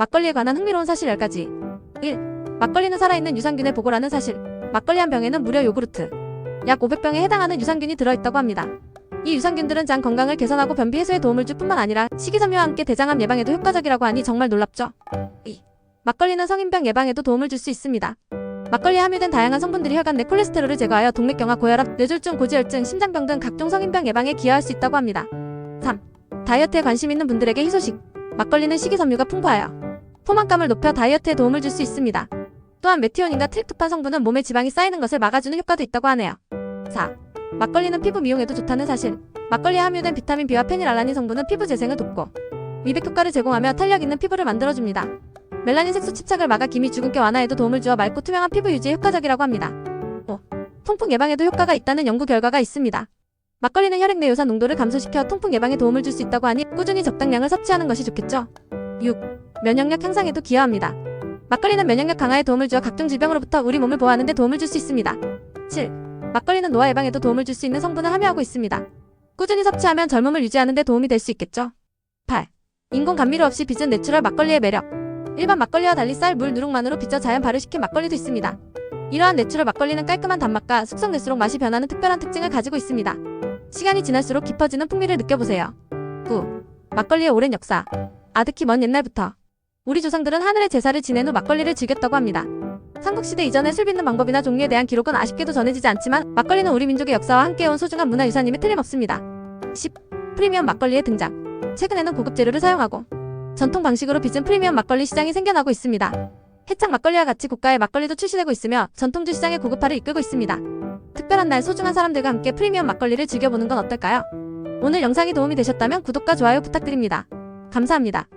막걸리에 관한 흥미로운 사실 10가지. 1. 막걸리는 살아있는 유산균의 보고라는 사실. 막걸리 한 병에는 무려 요구르트. 약 500병에 해당하는 유산균이 들어있다고 합니다. 이 유산균들은 장 건강을 개선하고 변비 해소에 도움을 줄 뿐만 아니라 식이섬유와 함께 대장암 예방에도 효과적이라고 하니 정말 놀랍죠? 2. 막걸리는 성인병 예방에도 도움을 줄 수 있습니다. 막걸리에 함유된 다양한 성분들이 혈관 내 콜레스테롤을 제거하여 동맥경화, 고혈압, 뇌졸중, 고지혈증, 심장병 등 각종 성인병 예방에 기여할 수 있다고 합니다. 3. 다이어트에 관심 있는 분들에게 희소식. 막걸리는 식이섬유가 풍부하여 포만감을 높여 다이어트에 도움을 줄 수 있습니다. 또한 메티오닌과 트립토판 성분은 몸에 지방이 쌓이는 것을 막아주는 효과도 있다고 하네요. 4. 막걸리는 피부 미용에도 좋다는 사실. 막걸리에 함유된 비타민 B와 페닐알라닌 성분은 피부 재생을 돕고 미백 효과를 제공하며 탄력 있는 피부를 만들어줍니다. 멜라닌 색소 침착을 막아 기미 주근깨 완화에도 도움을 주어 맑고 투명한 피부 유지에 효과적이라고 합니다. 5. 통풍 예방에도 효과가 있다는 연구 결과가 있습니다. 막걸리는 혈액 내 요산 농도를 감소시켜 통풍 예방에 도움을 줄 수 있다고 하니 꾸준히 적당량을 섭취하는 것이 좋겠죠. 6. 면역력 향상에도 기여합니다. 막걸리는 면역력 강화에 도움을 주어 각종 질병으로부터 우리 몸을 보호하는 데 도움을 줄 수 있습니다. 7. 막걸리는 노화 예방에도 도움을 줄 수 있는 성분을 함유하고 있습니다. 꾸준히 섭취하면 젊음을 유지하는 데 도움이 될 수 있겠죠. 8. 인공 감미료 없이 빚은 내추럴 막걸리의 매력. 일반 막걸리와 달리 쌀, 물, 누룩만으로 빚어 자연 발효시킨 막걸리도 있습니다. 이러한 내추럴 막걸리는 깔끔한 단맛과 숙성될수록 맛이 변하는 특별한 특징을 가지고 있습니다. 시간이 지날수록 깊어지는 풍미를 느껴보세요. 9. 막걸리의 오랜 역사. 아득히 먼 옛날부터 우리 조상들은 하늘의 제사를 지낸 후 막걸리를 즐겼다고 합니다. 삼국시대 이전의 술 빚는 방법이나 종류에 대한 기록은 아쉽게도 전해지지 않지만 막걸리는 우리 민족의 역사와 함께해온 소중한 문화유산임에 틀림없습니다. 10. 프리미엄 막걸리의 등장. 최근에는 고급 재료를 사용하고 전통 방식으로 빚은 프리미엄 막걸리 시장이 생겨나고 있습니다. 해창 막걸리와 같이 고가의 막걸리도 출시되고 있으며 전통주 시장의 고급화를 이끌고 있습니다. 특별한 날 소중한 사람들과 함께 프리미엄 막걸리를 즐겨보는 건 어떨까요? 오늘 영상이 도움이 되셨다면 구독과 좋아요 부탁드립니다. 감사합니다.